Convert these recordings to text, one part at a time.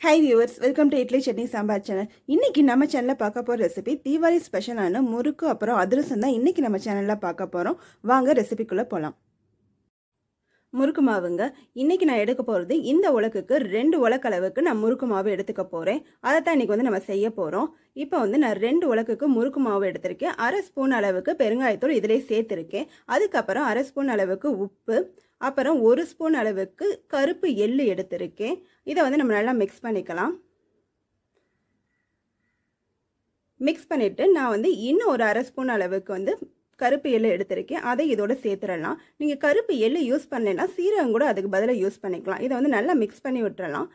Hi viewers welcome to idli chutney sambar channel இன்னைக்கு நம்ம சேனலில் பார்க்க போகிற ரெசிபி தீபாவளி ஸ்பெஷலான முறுக்கு அப்புறம் அதிரசம் தான் இன்றைக்கி நம்ம சேனலில் பார்க்க போகிறோம் வாங்க ரெசிபிக்குள்ளே போகலாம் முறுக்கு மாவுங்க இன்னைக்கு நான் எடுக்க போகிறது இந்த உலக்குக்கு ரெண்டு உலக்களவுக்கு நான் முறுக்கு மாவு எடுத்துக்க போகிறேன் அதை தான் இன்றைக்கி வந்து நம்ம செய்ய போகிறோம் இப்போ வந்து நான் ரெண்டு உலக்குக்கு முறுக்கு மாவு எடுத்திருக்கேன். அரை ஸ்பூன் அளவுக்கு பெருங்காயத்தூள் இதிலே சேர்த்துருக்கேன். அதுக்கப்புறம் அரை ஸ்பூன் அளவுக்கு உப்பு அப்புறம் ஒரு ஸ்பூன் அளவுக்கு கருப்பு எள்ளு எடுத்திருக்கேன். இதை வந்து நம்ம நல்லா மிக்ஸ் பண்ணிக்கலாம். மிக்ஸ் பண்ணிவிட்டு நான் வந்து இன்னும் ஒரு அரை ஸ்பூன் அளவுக்கு வந்து கருப்பு எள்ளு எடுத்திருக்கேன். அதை இதோட சேர்த்துடலாம். நீங்கள் கருப்பு எள்ளு யூஸ் பண்ணலைன்னா சீரகம் கூட அதுக்கு பதிலாக யூஸ் பண்ணிக்கலாம். இதை வந்து நல்லா மிக்ஸ் பண்ணி விட்டுறலாம்.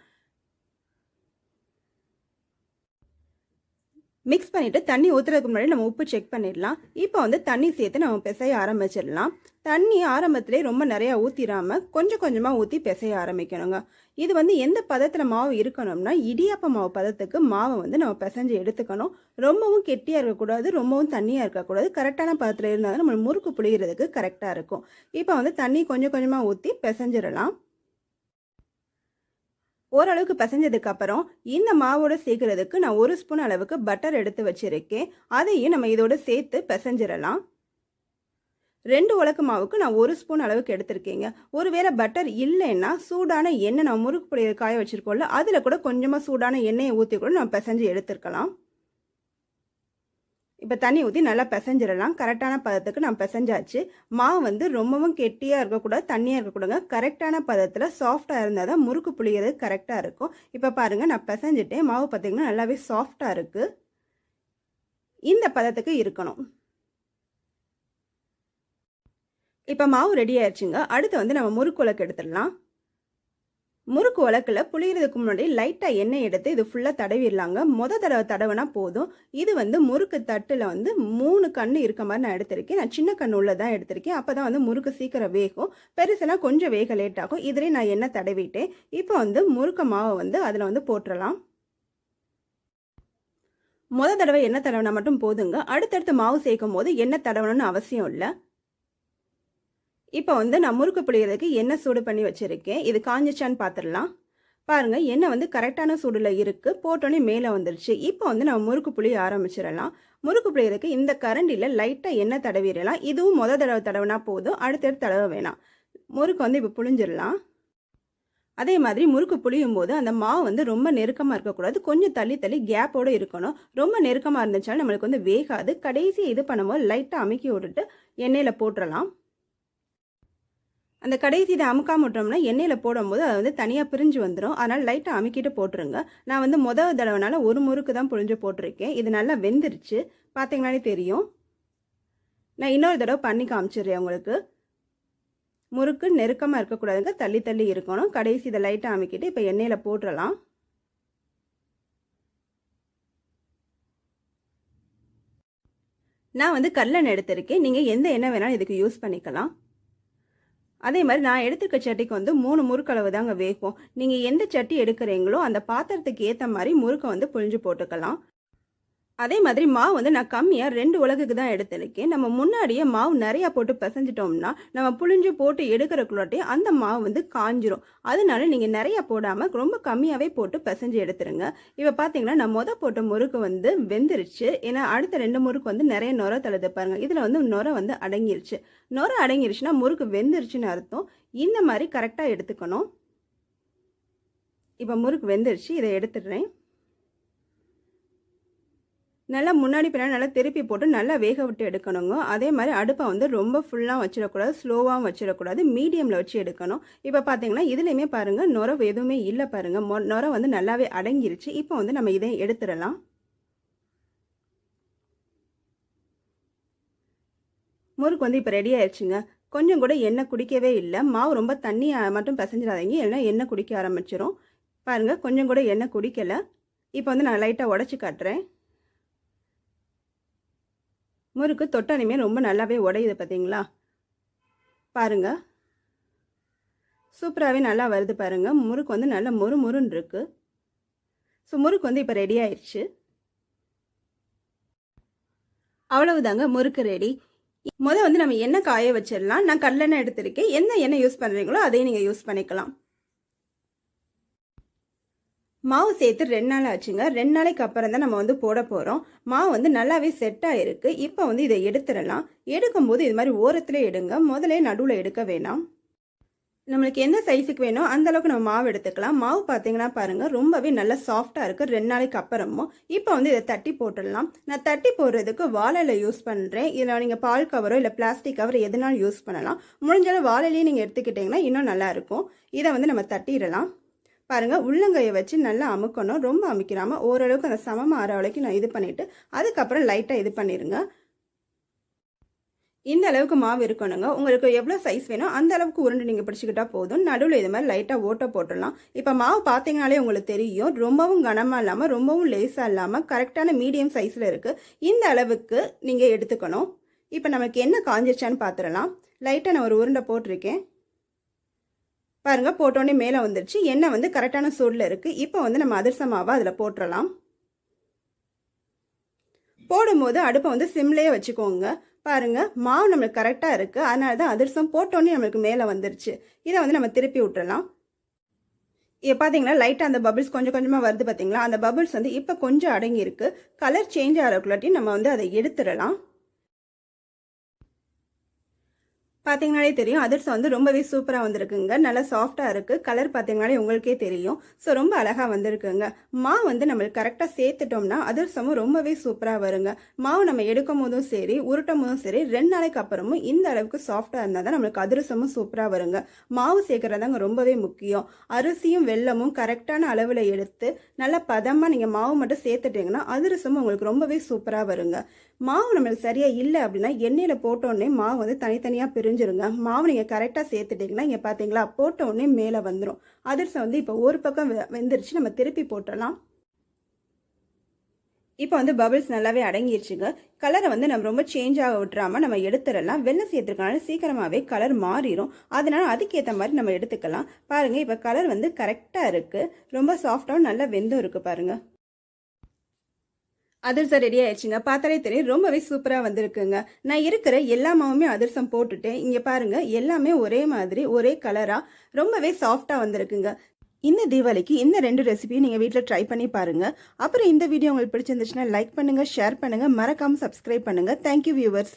மிக்ஸ் பண்ணிவிட்டு தண்ணி ஊற்றுறதுக்கு முன்னாடி நம்ம உப்பு செக் பண்ணிடலாம். இப்போ வந்து தண்ணி சேர்த்து நம்ம பிசைய ஆரம்பிச்சிடலாம். தண்ணி ஆரம்பத்திலே ரொம்ப நிறையா ஊற்றிடாமல் கொஞ்சம் கொஞ்சமாக ஊற்றி பிசைய ஆரம்பிக்கணுங்க. இது வந்து எந்த பதத்தில் மாவு இருக்கணும்னா இடியாப்ப மாவு பதத்துக்கு மாவை வந்து நம்ம பிசைஞ்சு எடுத்துக்கணும். ரொம்பவும் கெட்டியாக இருக்கக்கூடாது ரொம்பவும் தண்ணியாக இருக்கக்கூடாது. கரெக்டான பதத்தில் இருந்தால் நம்ம முறுக்கு புளிகிறதுக்கு கரெக்டாக இருக்கும். இப்போ வந்து தண்ணி கொஞ்சம் கொஞ்சமாக ஊற்றி பிசைஞ்சிடலாம். ஓரளவுக்கு பிசைஞ்சதுக்கு அப்புறம் இந்த மாவோட சேர்க்கறதுக்கு நான் ஒரு ஸ்பூன் அளவுக்கு பட்டர் எடுத்து வச்சிருக்கேன். அதையும் நம்ம இதோட சேர்த்து பிசைஞ்சிடலாம். ரெண்டு உலக்கு மாவுக்கு நான் ஒரு ஸ்பூன் அளவுக்கு எடுத்திருக்கேங்க. ஒருவேளை பட்டர் இல்லைன்னா சூடான எண்ணெய் நான் முறுக்கு பொடி காய வச்சுருக்கோம்ல அதில் கூட கொஞ்சமாக சூடான எண்ணெயை ஊற்றி கூட நம்ம பிசைஞ்சு எடுத்துருக்கலாம். இப்போ தண்ணி ஊற்றி நல்லா பிசைஞ்சிடலாம். கரெக்டான பதத்துக்கு நான் பிசைஞ்சாச்சு. மாவு வந்து ரொம்பவும் கெட்டியாக இருக்கக்கூடாது தண்ணியாக இருக்கக்கூடாதுங்க. கரெக்டான பதத்தில் சாஃப்டாக இருந்தால் தான் முறுக்கு புளியது கரெக்டாக இருக்கும். இப்போ பாருங்கள் நான் பிசைஞ்சிட்டேன். மாவு பார்த்திங்கன்னா நல்லாவே சாஃப்டாக இருக்குது இந்த பதத்துக்கு இருக்கணும். இப்போ மாவு ரெடி ஆயிடுச்சுங்க. அடுத்து வந்து நம்ம முறுக்கு உலக்கு எடுத்துடலாம். முறுக்கு வழக்கில் புளியறதுக்கு முன்னாடி லைட்டாக எண்ணெய் எடுத்து இது ஃபுல்லாக தடவிடலாங்க. மொத தடவை தடவைனா போதும். இது வந்து முறுக்கு தட்டில் வந்து மூணு கண்ணு இருக்க மாதிரி நான் எடுத்திருக்கேன். நான் சின்ன கண்ணு உள்ள தான் எடுத்திருக்கேன். அப்போ தான் வந்து முறுக்கு சீக்கிரம் வேகும். பெருசுனா கொஞ்சம் வேக லேட் ஆகும். இதிலே நான் எண்ணெய் தடவிட்டேன். இப்போ வந்து முறுக்க மாவை வந்து அதில் வந்து போட்டுடலாம் மொதல் தடவை எண்ணெய் தடவினா மட்டும் போதுங்க. அடுத்தடுத்து மாவு சேர்க்கும் போது எண்ணெய் தடவணும்னு அவசியம் இல்லை. இப்போ வந்து நான் முறுக்கு புளியறதுக்கு எண்ணெய் சூடு பண்ணி வச்சுருக்கேன். இது காஞ்சிச்சான்னு பார்த்துடலாம் பாருங்கள் எண்ணெய் வந்து கரெக்டான சூடில் இருக்குது போட்டோன்னே மேலே வந்துருச்சு. இப்போ வந்து நம்ம முறுக்கு புளிய ஆரம்பிச்சிடலாம். முறுக்கு புளியறதுக்கு இந்த கரண்டியில் லைட்டாக எண்ணெய் தடவிடலாம். இதுவும் மொதல் தடவை தடவைனா போதும். அடுத்தடுத்து தடவை வேணாம். முறுக்கு வந்து இப்போ புளிஞ்சிடலாம் அதே மாதிரி முறுக்கு புளியும் போது அந்த மாவு வந்து ரொம்ப நெருக்கமாக இருக்கக்கூடாது. கொஞ்சம் தள்ளி தள்ளி கேப்போடு இருக்கணும். ரொம்ப நெருக்கமாக இருந்துச்சாலும் நம்மளுக்கு வந்து வேகாது. கடைசி இது பண்ணும்போது லைட்டாக அமுக்கி விட்டுட்டு எண்ணெயில் போட்டுடலாம். அந்த கடைசி இதை அமுக்காம விட்டோம்னா எண்ணெயில் போடும்போது அது வந்து தனியாக பிரிஞ்சு வந்துடும் அதனால் லைட்டாக அமுக்கிட்டு போட்டுருங்க. நான் வந்து மொதல் தடவைனால ஒரு முறுக்கு தான் புழிஞ்சு போட்டிருக்கேன். இது நல்லா வெந்துருச்சு. பார்த்தீங்கன்னாலே தெரியும். நான் இன்னொரு தடவை பண்ணி காமிச்சிடுறேன் உங்களுக்கு. முறுக்கு நெருக்கமாக இருக்கக்கூடாதுங்க. தள்ளி தள்ளி இருக்கணும். கடைசி இதை லைட்டாக அமுக்கிட்டு இப்போ எண்ணெயில் போட்டுடலாம் நான் வந்து கல்லெண்ணெய் எடுத்திருக்கேன். நீங்கள் எந்த எண்ணெய் வேணாலும் இதுக்கு யூஸ் பண்ணிக்கலாம். அதே மாதிரி நான் எடுத்துக்க சட்டிக்கு வந்து மூணு முறுக்களவு தாங்க வேகும். நீங்கள் எந்த சட்டி எடுக்கிறீங்களோ அந்த பாத்திரத்துக்கு ஏற்ற மாதிரி முறுக்கை வந்து புழிஞ்சு போட்டுக்கலாம். அதே மாதிரி மாவு வந்து நான் கம்மியாக ரெண்டு உலகுக்கு தான் எடுத்திருக்கேன் நம்ம முன்னாடியே மாவு நிறையா போட்டு பிசைஞ்சிட்டோம்னா நம்ம புளிஞ்சு போட்டு எடுக்கிறக்குள்ளாட்டி அந்த மாவு வந்து காஞ்சிரும். அதனால நீங்கள் நிறையா போடாமல் ரொம்ப கம்மியாகவே போட்டு பிசைஞ்சு எடுத்துருங்க. இப்போ பார்த்தீங்கன்னா நான் மொதல் போட்ட முறுக்கு வந்து வெந்துருச்சு. ஏன்னா அடுத்த ரெண்டு முறுக்கு வந்து நிறைய நுர தழுது பாருங்கள் இதில் வந்து நுர வந்து அடங்கிருச்சு. நுர அடங்கிருச்சுன்னா முறுக்கு வெந்துருச்சுன்னு அர்த்தம். இந்த மாதிரி கரெக்டாக எடுத்துக்கணும். இப்போ முறுக்கு வெந்துருச்சு. இதை எடுத்துடுறேன். நல்லா முன்னாடி பின்னாடி நல்லா திருப்பி போட்டு நல்லா வேக விட்டு எடுக்கணுங்க. அதே மாதிரி அடுப்பை வந்து ரொம்ப ஃபுல்லாக வச்சிடக்கூடாது ஸ்லோவாகவும் வச்சிடக்கூடாது மீடியமில் வச்சு எடுக்கணும். இப்போ பார்த்தீங்கன்னா இதுலேயுமே பாருங்கள் நுர எதுவுமே இல்லை பாருங்கள் மொ நுர வந்து நல்லாவே அடங்கிருச்சு. இப்போ வந்து நம்ம இதை எடுத்துடலாம். முறுக்கு வந்து இப்போ ரெடி ஆயிடுச்சுங்க கொஞ்சம் கூட எண்ணெய் குடிக்கவே இல்லை. மாவு ரொம்ப தண்ணி மட்டும் பிசைஞ்சிடாதீங்க. இல்லைன்னா எண்ணெய் குடிக்க ஆரம்பிச்சிடும் பாருங்கள் கொஞ்சம் கூட எண்ணெய் குடிக்கலை. இப்போ வந்து நான் லைட்டாக உடச்சி காட்டுறேன். முறுக்கு தொட்டனிமே ரொம்ப நல்லாவே உடையுது பார்த்தீங்களா பாருங்க. சூப்பராகவே நல்லா வருது பாருங்கள் முறுக்கு வந்து நல்லா மொறு முறுன்னு இருக்கு. ஸோ முறுக்கு வந்து இப்போ ரெடி ஆயிடுச்சு அவ்வளவுதாங்க முறுக்கு ரெடி முதல் வந்து நம்ம எண்ணெய் காய வச்சிடலாம். நான் கல்லெண்ணெய் எடுத்திருக்கேன். என்ன எண்ணெய் யூஸ் பண்ணுறீங்களோ அதையும் நீங்கள் யூஸ் பண்ணிக்கலாம். மாவு சேர்த்து ரெண்டு நாள் ஆச்சுங்க. ரெண்டு நாளைக்கு அப்புறம் தான் நம்ம வந்து போட போகிறோம் மாவு வந்து நல்லாவே செட் ஆகிருக்கு இப்போ வந்து இதை எடுத்துடலாம். எடுக்கும்போது இது மாதிரி ஓரத்தில் எடுங்க. முதல்ல நடுவில் எடுக்க வேணாம். நம்மளுக்கு எந்த சைஸுக்கு வேணும் அந்த அளவுக்கு நம்ம மாவு எடுத்துக்கலாம். மாவு பார்த்தீங்கன்னா பாருங்கள் ரொம்பவே நல்லா சாஃப்டாக இருக்குது ரெண்டு நாளைக்கு அப்புறமும். இப்போ வந்து இதை தட்டி போட்டுடலாம். நான் தட்டி போடுறதுக்கு வாழையில் யூஸ் பண்ணுறேன் இதில் நீங்கள் பால் கவரோ இல்லை பிளாஸ்டிக் கவர் எதுனாலும் யூஸ் பண்ணலாம். முடிஞ்சாலும் வாழையிலேயே நீங்கள் எடுத்துக்கிட்டிங்கன்னா இன்னும் நல்லாயிருக்கும் இதை வந்து நம்ம தட்டிடலாம். பாருங்கள் உள்ளங்கையை வச்சு நல்லா அமுக்கணும். ரொம்ப அமுக்கிறாம ஓரளவுக்கு அந்த சமம் ஆற வரைக்கும் நான் இது பண்ணிவிட்டு அதுக்கப்புறம் லைட்டாக இது பண்ணிடுங்க இந்த அளவுக்கு மாவு இருக்கணுங்க. உங்களுக்கு எவ்வளோ சைஸ் வேணும் அந்த அளவுக்கு உருண்டு நீங்கள் பிடிச்சிக்கிட்டா போதும். நடுவில் இது மாதிரி லைட்டாக ஓட்ட போட்டுடலாம். இப்போ மாவு பார்த்தீங்கனாலே உங்களுக்கு தெரியும் ரொம்பவும் கனமாக இல்லாமல் ரொம்பவும் லேஸாக இல்லாமல் கரெக்டான மீடியம் சைஸில் இருக்குது இந்த அளவுக்கு நீங்கள் எடுத்துக்கணும். இப்போ நமக்கு என்ன காஞ்சிருச்சான்னு பார்த்துடலாம் லைட்டாக நான் ஒரு உருண்டை போட்டிருக்கேன். பாருங்க போட்டோன்னே மேலே வந்துருச்சு. எண்ணெய் வந்து கரெக்டான சூடில் இருக்குது இப்போ வந்து நம்ம அதிர்ச மாவை அதில் போட்டுடலாம் போடும்போது அடுப்பை வந்து சிம்லேயே வச்சுக்கோங்க. பாருங்க மாவு நம்மளுக்கு கரெக்டாக இருக்குது அதனால தான் அதிர்சம் போட்டோன்னே நம்மளுக்கு மேலே வந்துருச்சு. இதை வந்து நம்ம திருப்பி விட்டுறலாம் இப்போ பார்த்தீங்களா லைட்டாக அந்த பபிள்ஸ் கொஞ்சம் கொஞ்சமாக வருது பார்த்தீங்களா அந்த பபிள்ஸ் வந்து இப்போ கொஞ்சம் அடங்கியிருக்கு. கலர் சேஞ்ச் ஆகிறக்குள்ளாட்டி நம்ம வந்து அதை எடுத்துடலாம். பார்த்தீங்கனாலே தெரியும். அதிர்சம் வந்து ரொம்பவே சூப்பராக வந்திருக்குங்க. நல்லா சாஃப்டாக இருக்குது கலர் பார்த்தீங்கனாலே உங்களுக்கே தெரியும். ஸோ ரொம்ப அழகாக வந்திருக்குங்க. மாவு வந்து நம்மளுக்கு கரெக்டாக சேர்த்துட்டோம்னா அதிர்சமும் ரொம்பவே சூப்பராக வருங்க. மாவு நம்ம எடுக்கும் போதும் சரி உருட்டும் போதும் சரி ரெண்டு நாளைக்கு அப்புறமும் இந்த அளவுக்கு சாஃப்டாக இருந்தால் தான் நம்மளுக்கு அதிரசமும் சூப்பராக வருங்க. மாவு சேர்க்குறதாங்க ரொம்பவே முக்கியம். அரிசியும் வெல்லமும் கரெக்டான அளவில் எடுத்து நல்லா பதமாக நீங்கள் மாவு மட்டும் சேர்த்துட்டிங்கன்னா அதிரசமும் உங்களுக்கு ரொம்பவே சூப்பராக வருங்க. மாவு நம்மளுக்கு சரியாக இல்லை அப்படின்னா எண்ணெயில் போட்டோடனே மாவு வந்து தனித்தனியாக பிரிஞ்சிருங்க மாவு நீங்கள் கரெக்டாக சேர்த்துட்டிங்கன்னா இங்கே பார்த்தீங்களா போட்ட உடனே மேலே வந்துடும் அதிரசம் வந்து இப்போ ஒரு பக்கம் வெந்துருச்சு நம்ம திருப்பி போட்டுடலாம் இப்போ வந்து பபிள்ஸ் நல்லாவே அடங்கிடுச்சுங்க கலரை வந்து நம்ம ரொம்ப சேஞ்ச் ஆக விட்றாமல் நம்ம எடுத்துடலாம். வெள்ளை சேர்த்துருக்கனால சீக்கிரமாகவே கலர் மாறிடும் அதனால அதுக்கேற்ற மாதிரி நம்ம எடுத்துக்கலாம். பாருங்கள் இப்போ கலர் வந்து கரெக்டாக இருக்குது ரொம்ப சாஃப்டாகவும் நல்லா வெந்தும் இருக்குது பாருங்கள் அதிர்சம் ரெடி ஆயிடுச்சுங்க. பார்த்தாலே தெரியும் ரொம்பவே சூப்பராக வந்திருக்குங்க. நான் இருக்கிற எல்லா மாவுமே அதிர்சம் போட்டுட்டேன் இங்கே பாருங்க எல்லாமே ஒரே மாதிரி ஒரே கலராக ரொம்பவே சாஃப்டாக வந்திருக்குங்க. இந்த தீபாவளிக்கு இந்த ரெண்டு ரெசிபியும் நீங்கள் வீட்டில் ட்ரை பண்ணி பாருங்க. அப்புறம் இந்த வீடியோ உங்களுக்கு பிடிச்சிருந்துச்சுன்னா லைக் பண்ணுங்கள் ஷேர் பண்ணுங்க. மறக்காமல் சப்ஸ்கிரைப் பண்ணுங்க. Thank you viewers